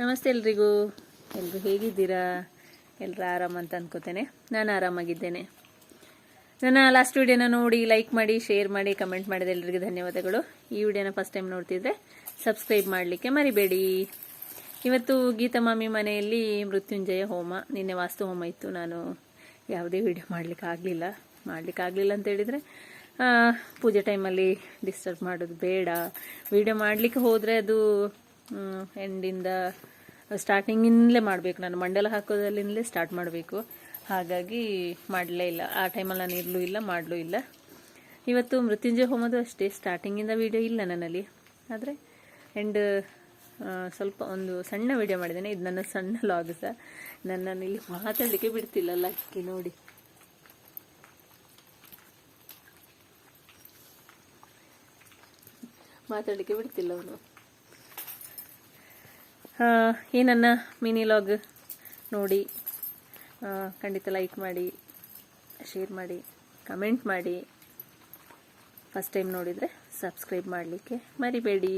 ನಮಸ್ತೆ ಎಲ್ರಿಗೂ. ಎಲ್ಲರೂ ಹೇಗಿದ್ದೀರಾ? ಎಲ್ಲರೂ ಆರಾಮ ಅಂತ ಅನ್ಕೋತೇನೆ. ನಾನು ಆರಾಮಾಗಿದ್ದೇನೆ. ನನ್ನ ಲಾಸ್ಟ್ ವಿಡಿಯೋನ ನೋಡಿ ಲೈಕ್ ಮಾಡಿ ಶೇರ್ ಮಾಡಿ ಕಮೆಂಟ್ ಮಾಡಿದ ಎಲ್ಲರಿಗೂ ಧನ್ಯವಾದಗಳು. ಈ ವಿಡಿಯೋನ ಫಸ್ಟ್ ಟೈಮ್ ನೋಡ್ತಿದ್ರೆ ಸಬ್ಸ್ಕ್ರೈಬ್ ಮಾಡಲಿಕ್ಕೆ ಮರಿಬೇಡಿ. ಇವತ್ತು ಗೀತಾ ಮಾಮಿ ಮನೆಯಲ್ಲಿ ಮೃತ್ಯುಂಜಯ ಹೋಮ. ನಿನ್ನೆ ವಾಸ್ತು ಹೋಮ ಇತ್ತು. ನಾನು ಯಾವುದೇ ವಿಡಿಯೋ ಮಾಡಲಿಕ್ಕೆ ಆಗಲಿಲ್ಲ. ಮಾಡಲಿಕ್ಕೆ ಆಗಲಿಲ್ಲ ಅಂತ ಹೇಳಿದರೆ ಪೂಜೆ ಟೈಮಲ್ಲಿ ಡಿಸ್ಟರ್ಬ್ ಮಾಡೋದು ಬೇಡ. ವಿಡಿಯೋ ಮಾಡಲಿಕ್ಕೆ ಹೋದರೆ ಅದು ಎಂಡಿಂದ ಸ್ಟಾರ್ಟಿಂಗಿಂದಲೇ ಮಾಡಬೇಕು. ನಾನು ಮಂಡಲ ಹಾಕೋದಲ್ಲಿಂದಲೇ ಸ್ಟಾರ್ಟ್ ಮಾಡಬೇಕು. ಹಾಗಾಗಿ ಮಾಡಲೇ ಇಲ್ಲ. ಆ ಟೈಮಲ್ಲಿ ನಾನು ಇರಲೂ ಇಲ್ಲ, ಮಾಡಲೂ ಇಲ್ಲ. ಇವತ್ತು ಮೃತ್ಯುಂಜಯ ಹೋಮದು ಅಷ್ಟೇ. ಸ್ಟಾರ್ಟಿಂಗಿಂದ ವಿಡಿಯೋ ಇಲ್ಲ ನನ್ನಲ್ಲಿ. ಆದರೆ ಎಂಡ್ ಸ್ವಲ್ಪ ಒಂದು ಸಣ್ಣ ವಿಡಿಯೋ ಮಾಡಿದ್ದೇನೆ. ಇದು ನನ್ನ ಸಣ್ಣ ಲಾಗ್ ಸಹ ನನ್ನನ್ನು ಇಲ್ಲಿ ಮಾತಾಡಲಿಕ್ಕೆ ಬಿಡ್ತಿಲ್ಲ. ಲಕ್ಕಿ ನೋಡಿ. ಮಾತಾಡಲಿಕ್ಕೆ ಬಿಡ್ತಿಲ್ಲ ಅವನು. ಈ ಮಿನಿ ಲಾಗ್ ನೋಡಿ ಖಂಡಿತ ಲೈಕ್ ಮಾಡಿ ಶೇರ್ ಮಾಡಿ ಕಮೆಂಟ್ ಮಾಡಿ. ಫಸ್ಟ್ ಟೈಮ್ ನೋಡಿದರೆ ಸಬ್ಸ್ಕ್ರೈಬ್ ಮಾಡಲಿಕ್ಕೆ ಮರಿಬೇಡಿ.